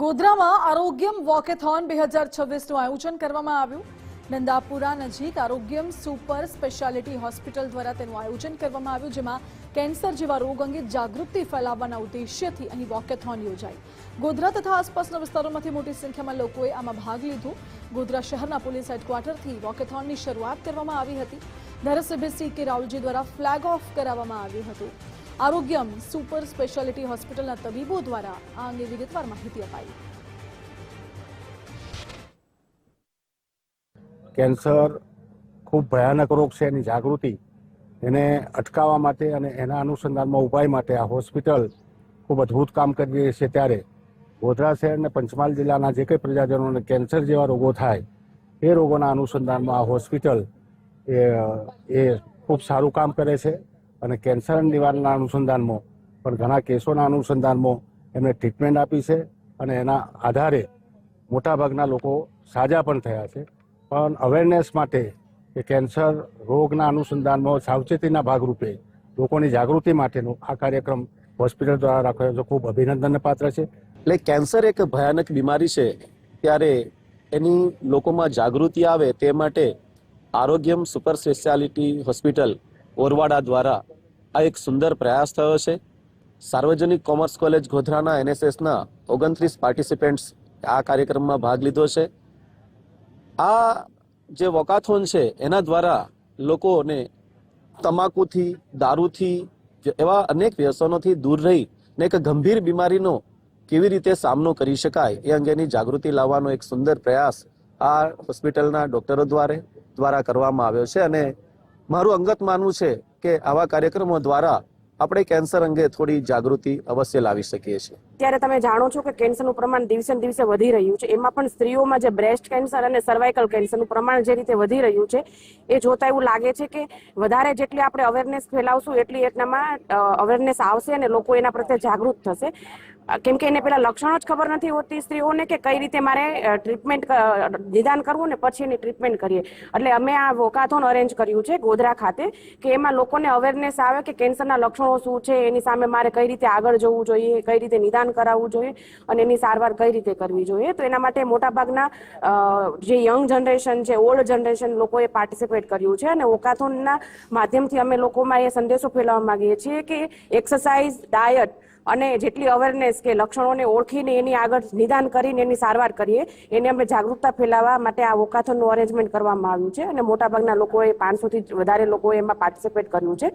ગોધરામાં Arogyam walkathon બે હજાર છવ્વીસનું આયોજન કરવામાં આવ્યું. નંદાપુરા નજીક આરોગ્યમ સુપર સ્પેશિયાલિટી હોસ્પિટલ દ્વારા તેનું આયોજન કરવામાં આવ્યું, જેમાં કેન્સર જેવા રોગ અંગે જાગૃતિ ફેલાવવાના ઉદ્દેશ્યથી અહીં વોકેથોન યોજાઈ. ગોધરા તથા આસપાસના વિસ્તારોમાંથી મોટી સંખ્યામાં લોકોએ આમાં ભાગ લીધો. ગોધરા શહેરના પોલીસ હેડક્વાર્ટરથી વોકેથોનની શરૂઆત કરવામાં આવી હતી. ધારાસભ્ય સી કે રાવલજી દ્વારા ફ્લેગ ઓફ કરાવવામાં આવ્યું હતું. આરોગ્યમ સુપર સ્પેશિયાલિટી હોસ્પિટલના તબીબો દ્વારા આ અંગે વિગતવાર માહિતી અપાઈ. કેન્સર ખૂબ ભયાનક રોગ છે એની જાગૃતિ, એને અટકાવવા માટે અને એના અનુસંધાનમાં ઉપાય માટે આ હોસ્પિટલ ખૂબ અદ્ભુત કામ કરી રહી છે ત્યારે ગોધરા શહેર અને પંચમહાલ જિલ્લાના જે કંઈ પ્રજાજનોને કેન્સર જેવા રોગો થાય, એ રોગોના અનુસંધાનમાં આ હોસ્પિટલ એ ખૂબ સારું કામ કરે છે. અને કેન્સર નિવારણના અનુસંધાનમાં, પણ ઘણા કેસોના અનુસંધાનમાં એમને ટ્રીટમેન્ટ આપી છે અને એના આધારે મોટાભાગના લોકો સાજા પણ થયા છે. પણ અવેરનેસ માટે કે કેન્સર રોગના અનુસંધાનમાં સાવચેતીના ભાગરૂપે લોકોની જાગૃતિ માટેનો આ કાર્યક્રમ હોસ્પિટલ દ્વારા રાખ્યો છે. ખૂબ અભિનંદનને પાત્ર છે. એટલે કેન્સર એક ભયાનક બીમારી છે, ત્યારે એની લોકોમાં જાગૃતિ આવે તે માટે Arogyam super speciality hospital Orvada દ્વારા આ એક સુંદર પ્રયાસ થયો છે. સાર્વજનિક કોમર્સ કોલેજ ગોધરાના એનએસએસના ઓગણત્રીસ પાર્ટિસિપેન્ટ્સ આ કાર્યક્રમમાં ભાગ લીધો છે. આ જે વોકાથોન છે, એના દ્વારા લોકોને તમાકુથી, દારૂથી એવા અનેક વ્યસનોથી દૂર રહી ને એક ગંભીર બીમારીનો કેવી રીતે સામનો કરી શકાય એ અંગેની જાગૃતિ લાવવાનો એક સુંદર પ્રયાસ આ હોસ્પિટલના ડોક્ટરો દ્વારા દ્વારા કરવામાં આવ્યો છે અને મારું અંગત માનવું છે કે આવા કાર્યક્રમો દ્વારા આપણે કેન્સર અંગે થોડી જાગૃતિ અવશ્ય લાવી શકીએ છીએ. ત્યારે તમે જાણો છો કે કેન્સરનું પ્રમાણ દિવસે દિવસે વધી રહ્યું છે. એમાં પણ સ્ત્રીઓમાં જે બ્રેસ્ટ કેન્સર અને સર્વાઇકલ કેન્સરનું પ્રમાણ જે રીતે વધી રહ્યું છે, એ જોતા એવું લાગે છે કે વધારે જેટલી આપણે અવેરનેસ ફેલાવશું, એટલી એટલામાં અવેરનેસ આવશે અને લોકો એના પ્રત્યે જાગૃત થશે. કેમ કે એને પેલા લક્ષણો જ ખબર નથી હોતી સ્ત્રીઓને કે કઈ રીતે મારે ટ્રીટમેન્ટ નિદાન કરવું ને પછી એની ટ્રીટમેન્ટ કરીએ. એટલે અમે આ વોકાથોન અરેન્જ કર્યું છે ગોધરા ખાતે કે એમાં લોકોને અવેરનેસ આવે કે કેન્સરના લક્ષણો શું છે? એની સામે મારે કઈ રીતે આગળ જવું જોઈએ? કઈ રીતે નિદાન કરાવવું જોઈએ? અને એની સારવાર કઈ રીતે કરવી જોઈએ? તો એના માટે મોટાભાગના જે યંગ જનરેશન છે ઓલ્ડ જનરેશન લોકોએ પાર્ટિસિપેટ કર્યું છે અને વોકાથોનના માધ્યમથી અમે લોકોમાં એ સંદેશો ફેલાવવા માંગીએ છીએ કે એક્સરસાઇઝ ડાયટ અને જેટલી અવેરનેસ કે લક્ષણોને ઓળખીને એની આગળ નિદાન કરીને એની સારવાર કરીએ, એને અમે જાગૃતતા ફેલાવવા માટે આ વોકાથોનનું અરેન્જમેન્ટ કરવામાં આવ્યું છે અને મોટાભાગના લોકોએ પાંચસોથી વધારે લોકોએ એમાં પાર્ટિસિપેટ કર્યું છે.